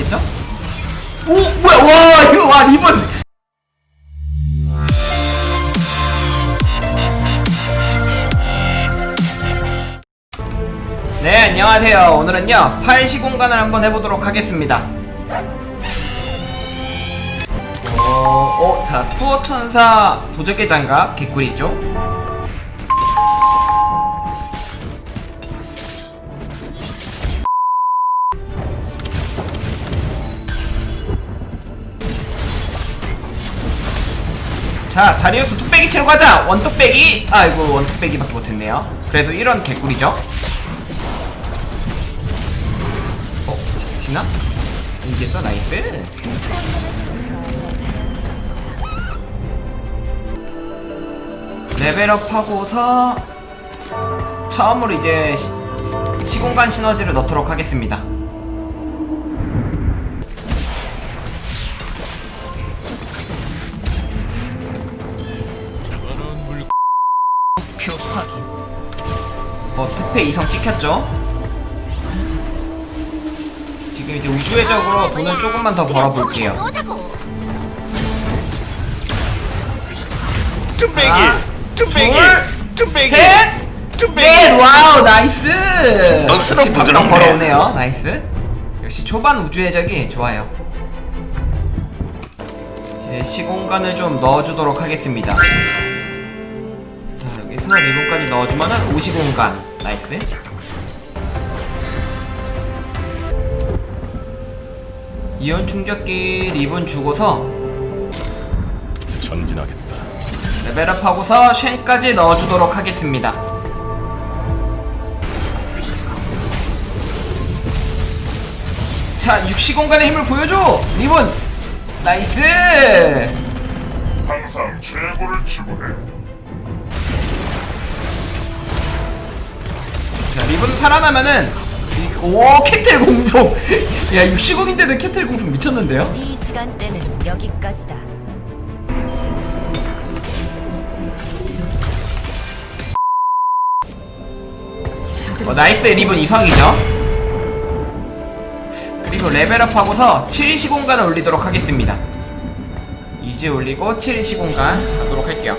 힘들겠죠? 오 뭐야 와 이거 와 리본. 네 안녕하세요. 오늘은요 팔시 공간을 한번 해보도록 하겠습니다. 어, 어, 자 수호천사 도적의 장갑 개꿀이죠 자 다리우스 뚝배기 치러 가자. 원뚝배기. 아이고 원뚝배기밖에 못했네요. 그래도 이런 개꿀이죠. 어 지, 지나? 이겼죠 나이스. 레벨업 하고서 처음으로 이제 시, 시공간 시너지를 넣도록 하겠습니다 10회 이상 찍혔죠? 지금 이제 우주회적으로 돈을 조금만 더 벌어볼게요 뚝배기! 하나, 뚝배기! 둘, 뚝배기! 와우, 나이스. 넉스럽 부드럽네. 걸어오네요, 나이스. 역시 초반 우주 해적이 좋아요. 제 시공간을 좀 넣어주도록 하겠습니다. 자, 여기 스나 4분까지 넣어주면은 50공간. 나이스. 이온 충격기 리본 주고서 전진하겠다 레벨업 하고서 쉔까지 넣어주도록 하겠습니다. 자, 육시 공간의 힘을 보여줘! 리본! 나이스! 항상 최고를 추구해. 자, 리본 살아나면은, 이- 오, 캐틀 공속! 야, 육시공인데도 캐틀 공속 미쳤는데요? 네 시간대는 여기까지다. 어, 나이스 리본 이성이죠? 그리고 레벨업 하고서 7시 공간을 올리도록 하겠습니다. 이제 올리고 7시 공간 가도록 할게요.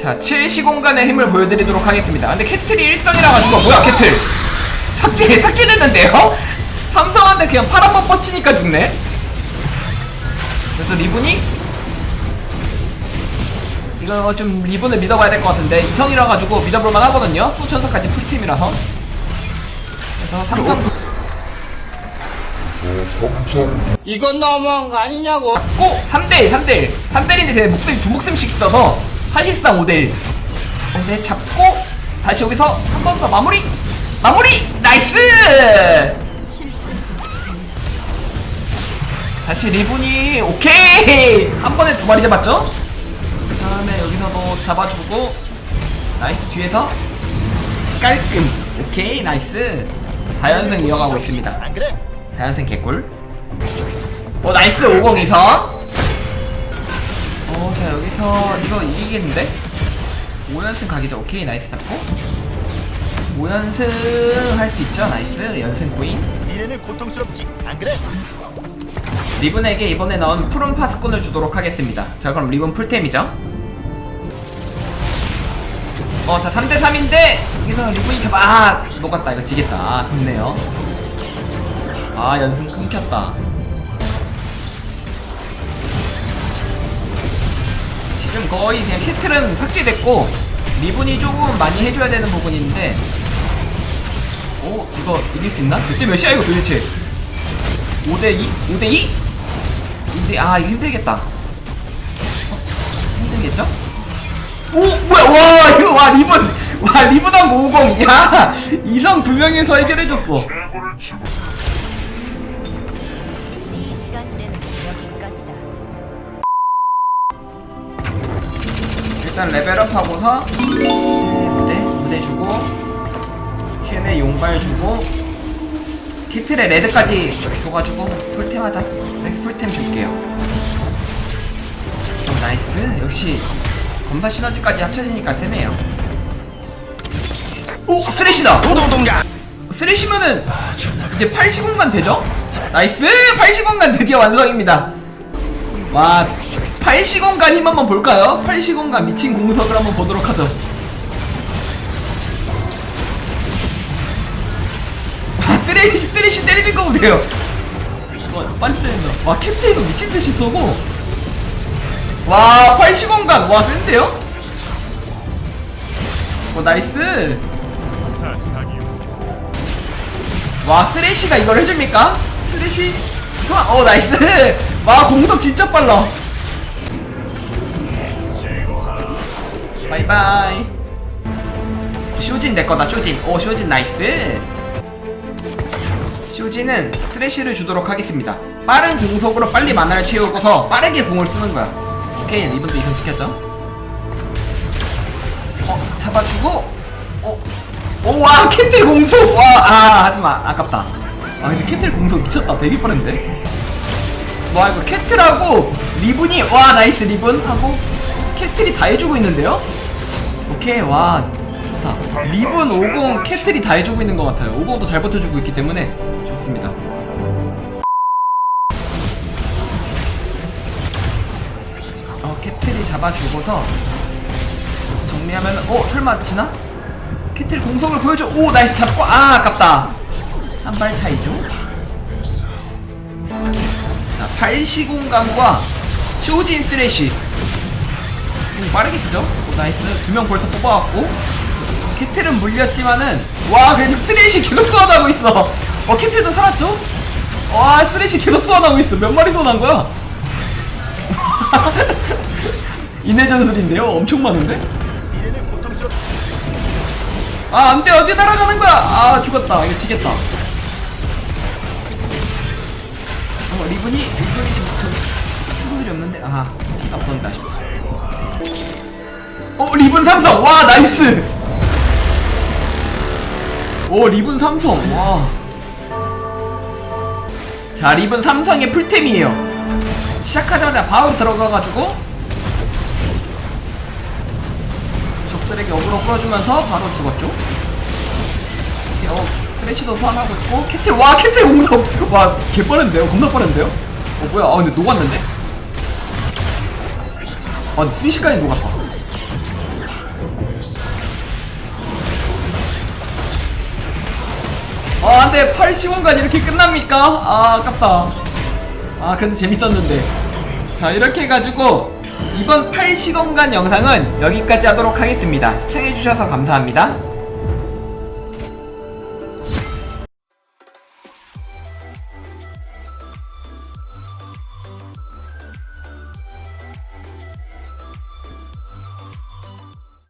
자, 7시 공간의 힘을 보여드리도록 하겠습니다. 근데 캐틀이 일성이라 가지고 뭐야 캐틀? 삭제 삭제됐는데요? 삼성한테 그냥 팔한번 뻗치니까 죽네. 그래도 리본이 이거 좀 리본을 믿어봐야 될 것 같은데 이성이라 가지고 믿어볼만 하거든요. 수천사까지 풀팀이라서. 그래서 삼성 이건 너무한 거 아니냐고. 꼭 3대1 3대1 3대1인데 제 목숨이 두 목숨씩 있어서 사실상 5대1 근데 잡고 다시 여기서 한 번 더 마무리. 마무리! 나이스. 다시 리본이 오케이! 한 번에 두 마리 잡았죠? 그 다음에 여기서도 잡아주고 나이스 뒤에서. 깔끔. 오케이 나이스. 4연승 이어가고 있습니다. 안 그래? 4연승 개꿀. 오 나이스. 502선 어, 자 여기서 이거 이기겠는데? 5연승 가기죠. 오케이 나이스 잡고. 5연승 할 수 있죠? 나이스. 연승 코인. 미래는 고통스럽지. 안 그래? 리본에게 이번에 나온 푸른 파스콘을 주도록 하겠습니다. 자 그럼 리본 풀템이죠? 어 자 3대3인데 여기서 리본이 잡아 아 녹았다. 이거 지겠다. 아 좋네요. 아 연승 끊겼다 지금 거의 그냥 캐틀은 삭제됐고 리본이 조금 많이 해줘야 되는 부분인데 오 이거 이길 수 있나? 몇대 몇이야 이거 도대체 5대2? 5대2? 2대 아 이거 힘들겠다 어? 힘들겠죠? 오 뭐야 와 이거 와 리본 와 리본한 50야 이성 두 명이서 해결해줬어 일단 레벨업 하고서 무대 무대 주고 쉔에 용발 주고 키틀에 레드까지 줘가지고 풀템 하자 이렇게 풀템 줄게요 오, 나이스 역시 검사 시너지까지 합쳐지니까 세네요 오 도동동가 쓰레시면은 이제 80원간 되죠? 나이스! 80원간 드디어 완성입니다. 와, 80원간 힘 한번 볼까요? 80원간 미친 공석을 한번 보도록 하죠. 와, 쓰레시, 쓰레시 때리는 거 보세요. 와, 빨리 때린다. 와, 캡테이도 미친 듯이 쏘고. 와, 80원간. 와, 센데요? 어, 나이스. 와 쓰레쉬가 이걸 해줍니까? 쓰레쉬 어 나이스 와 공속 진짜 빨라 바이바이. 쇼진 내 거다 쇼진. 오 쇼진 나이스. 쇼진은 쓰레쉬를 주도록 하겠습니다. 빠른 공속으로 빨리 만화를 채우고서 빠르게 궁을 쓰는 거야. 오케이 이분도 이성 지켰죠? 어 잡아주고. 어 오와 캔틀 공속! 와아 하지마. 아깝다. 아 근데 캔틀 공속 미쳤다. 되게 빠른데? 와 이거 캔틀하고 리븐이 와 나이스 리븐 하고 캔틀이 다 해주고 있는데요? 오케이 와 좋다. 리븐 50 캔틀이 다 해주고 있는 것 같아요. 50도 잘 버텨주고 있기 때문에 좋습니다. 어 캔틀이 잡아주고서 정리하면은 어 설마 지나? 캐틀 공성을 보여줘. 오 나이스 잡고. 아 아깝다. 한 발 차이죠? 자 발시공간과 쇼진 쓰레쉬 음, 빠르게 쓰죠. 오, 나이스. 두 명 벌써 뽑아왔고. 캐틀은 물렸지만은 와 그래도 쓰레쉬 계속 소환하고 있어. 어 캐틀도 살았죠? 와 쓰레쉬 계속 소환하고 있어. 몇 마리 소환한 거야? 인내 전술인데요? 엄청 많은데? 아 안 돼. 어디 날아가는 거야? 아 죽었다. 이거 지겠다. 어 리븐이 리븐이 지금 저 친구들이 없는데? 아 피가 없었다 싶어 어 리븐 삼성 와 나이스 오 리븐 삼성 와자 리븐 삼성의 풀템이에요 시작하자마자 바로 들어가가지고 적들에게 어그로 끌어주면서 바로 죽었죠. 어, 스레치도 소환하고 있고 캐틀 와 캐틀 공성 와 개 빠른데요? 겁나 빠른데요? 어 뭐야? 아 근데 녹았는데? 아 스위시까지 녹았다. 안돼 80원간 이렇게 끝납니까? 아 아깝다. 아 그래도 재밌었는데 자 이렇게 해가지고 이번 8시간간 영상은 여기까지 하도록 하겠습니다 시청해주셔서 감사합니다